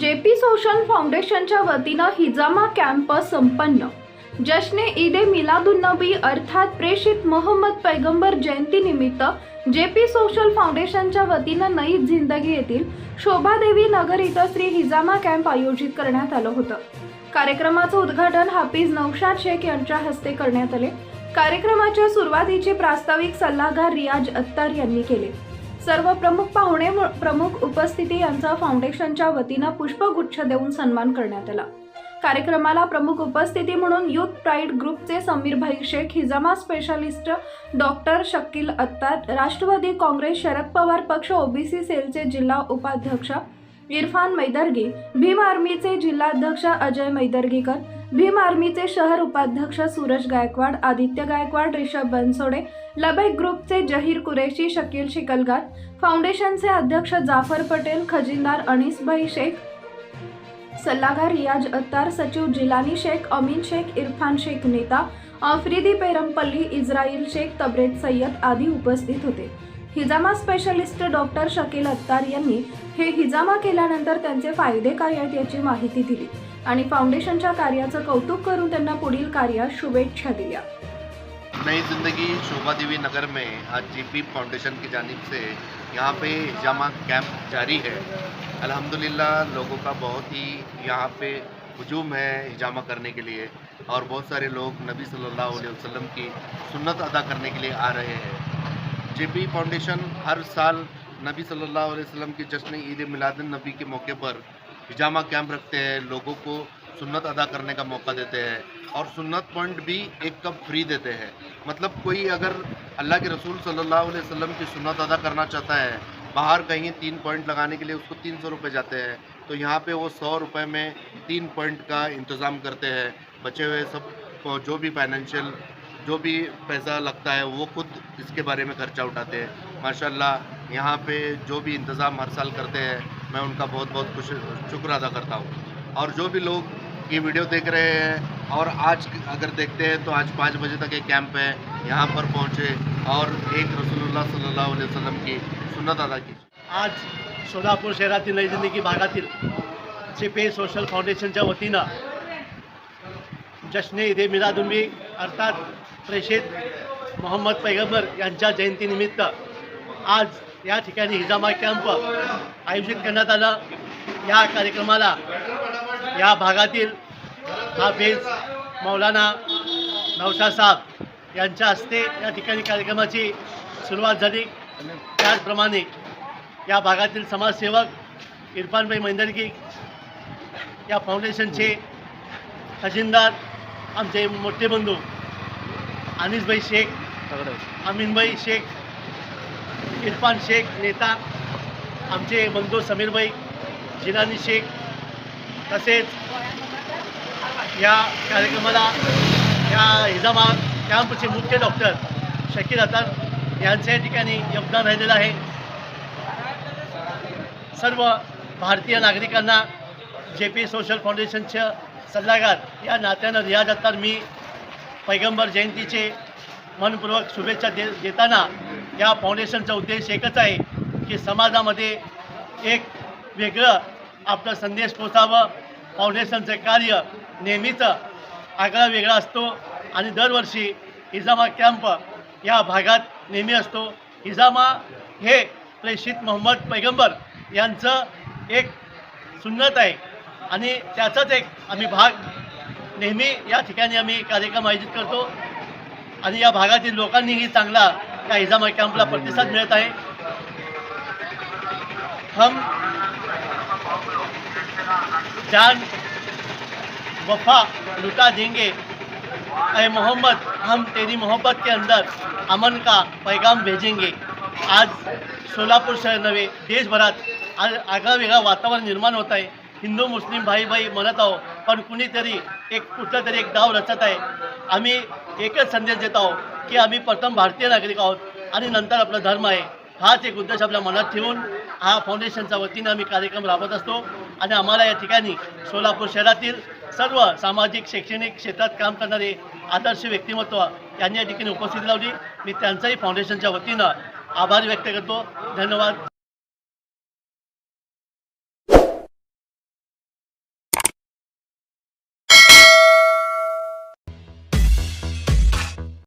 J P social फाउंडेशनच्या वतीनं हिजामा camp संपन्न. जश्ने ईद ए मिलादुन्नबी अर्थात प्रेषित मोहम्मद पैगंबर जयंतीनिमित्त जेपी सोशल फाउंडेशनच्या वतीनं नई जिंदगी येथील शोभादेवी नगर इथं श्री हिजामा कॅम्प आयोजित करण्यात आलं होतं. कार्यक्रमाचं उद्घाटन हाफिज नौशाद शेख यांच्या हस्ते करण्यात आले. कार्यक्रमाच्या सुरुवातीचे प्रास्ताविक सल्लागार रियाज अत्तार यांनी केले. सर्व प्रमुख पाहुणे प्रमुख उपस्थिती यांचा फाउंडेशनच्या वतीनं पुष्पगुच्छ देऊन सन्मान करण्यात आला. कार्यक्रमाला प्रमुख उपस्थिती म्हणून युथ प्राईड ग्रुपचे समीरभाई शेख हिजामा स्पेशालिस्ट डॉक्टर शकील अत्तार राष्ट्रवादी काँग्रेस शरद पवार पक्ष ओबीसी सेलचे जिल्हा उपाध्यक्ष इरफान मैदर्गी भीम आर्मीचे जिल्हाध्यक्ष अजय मैदर्गीकर भीम आर्मीचे शहर उपाध्यक्ष सूरज गायकवाड आदित्य गायकवाड रिषभ बनसोडे लबैक ग्रुपचे जहीर कुरेशी शकील शिकलगार फाउंडेशनचे अध्यक्ष जाफर पटेल खजिनदार अनिसभाई शेख सल्लागार रियाज अत्तार सचिव जिलानी शेख अमीन शेख इरफान शेख नेता आफ्रिदी पेरमपल्ली इस्राईल शेख तबरेज सय्यद आदी उपस्थित होते. हिजामा स्पेशलिस्ट डॉक्टर शकील अत्तार यांनी हे हिजामा केल्यानंतर त्यांचे फायदे काय आहेत याची माहिती दिली. आणि फाउंडेशनच्या कार्याचं कौतुक करून त्यांना पुढील कार्यात शुभेच्छा दिल्या. नई ज़िंदगी शोभा देवी नगर में आज जीपी फाउंडेशन की जानब से यहाँ पे हिजामा कैंप जारी है। अल्हम्दुलिल्लाह लोगों का बहुत ही यहाँ पे हजूम है हिजामा करने के लिए और बहुत सारे लोग नबी सल्लल्लाहु अलैहि वसल्लम की सुन्नत अदा करने के लिए आ रहे हैं। जेपी फाउंडेशन हर साल नबी सल्लल्लाहु अलैहि वसल्लम के जश्न ईद मिलादुन नबी के मौके पर हिजामा कैंप रखते हैं, लोगों को सुन्नत अदा करने का मौका देते हैं और सुन्नत पॉइंट भी एक कप फ्री देते हैं। मतलब कोई अगर अल्लाह के रसूल सल्लल्लाहु अलैहि वसल्लम की सुन्नत अदा करना चाहता है, बाहर कहीं तीन पॉइंट लगाने के लिए उसको तीन सौ रुपये जाते हैं तो यहाँ पे वो सौ रुपये में तीन पॉइंट का इंतज़ाम करते हैं। बचे हुए सब जो भी फाइनेंशियल जो भी पैसा लगता है, वो खुद इसके बारे में खर्चा उठाते हैं। माशाल्लाह यहाँ पे जो भी इंतज़ाम हर साल करते हैं, मैं उनका बहुत बहुत खुश शुक्र अदा करता हूँ। और जो भी लोग ये वीडियो देख रहे हैं और आज अगर देखते हैं तो आज पाँच बजे तक एक कैंप है, यहाँ पर पहुँचे और एक रसूलुल्लाह सल्लल्लाहु अलैहि वसल्लम की सुन्नत अदा की आज सोलापूर शहरातील नई ज़िंदगी भागातील चिपे सोशल फाउंडेशनच्या वतीनं जश्ने ईद ए मिलादुन्नबी अर्थात प्रेषित मोहम्मद पैगंबर यांच्या जयंतीनिमित्त आज या ठिकाणी हिजामा कॅम्प आयोजित करण्यात आलं. या कार्यक्रमाला या भागातील हाफिज मौलाना नौशा साहेब यांच्या हस्ते या ठिकाणी कार्यक्रमाची सुरुवात झाली. त्याचप्रमाणे या भागातील समाजसेवक इरफानभाई मैंदरगी या फाउंडेशनचे खजिनदार आमचे मोठे बंधू अनिसभाई शेख अमीनभाई शेख इरफान शेख नेता आमचे बंधू समीरभाई जिलानी शेख तसेच या कार्यक्रमाला या हिजामा कॅम्पचे मुख्य डॉक्टर शकील अतार यांच्या या ठिकाणी योगदान राहिलेलं आहे. सर्व भारतीय नागरिकांना जे पी सोशल फाउंडेशनच्या सल्लागार या नात्यानं रियाज अत्तार मी पैगंबर जयंतीचे मनपूर्वक शुभेच्छा दे देताना या फाउंडेशनचा उद्देश एकच आहे की समाजामध्ये एक वेगळं आपला संदेश पोचावं फाउंडेशनचं कार्य नेहमीच आगळा वेगळा असतो आणि दरवर्षी हिजामा कॅम्प या भागात नेहमी असतो. हिजामा हे प्रेषित मोहम्मद पैगंबर यांचं एक सुन्नत आहे आणि त्याचाच एक आम्ही भाग नेहमी या ठिकाणी आम्ही कार्यक्रम आयोजित करतो. आणि या भागातील लोकांनीही चांगला या हिजामा कॅम्पला प्रतिसाद मिळत आहे. हम जान वफा लुटा देंगे. अरे मोहम्मद हम तेरी मोहब्बत के अंदर अमन का पैगाम भेजेंगे. आज सोलापूर शहर नव्हे देशभरात आज आगळा वेगळा वातावरण निर्माण होत आहे. हिंदू मुस्लिम भाई भाई म्हणत आहो पण कुणीतरी एक कुठलं तरी एक डाव रचत आहे. आम्ही एकच संदेश देत आहोत की आम्ही प्रथम भारतीय नागरिक आहोत आणि नंतर आपला धर्म आहे. हाच एक उद्देश आपल्या मनात ठेवून हा फाउंडेशनच्या वतीनं आम्ही कार्यक्रम राबवत असतो. आणि आम्हाला या ठिकाणी सोलापूर शहरातील सर्व सामाजिक शैक्षणिक क्षेत्रात काम करणारे आदर्श व्यक्तिमत्व यांनी या ठिकाणी उपस्थिती लावली. मी त्यांचाही फाउंडेशनच्या वतीनं आभार व्यक्त करतो. धन्यवाद.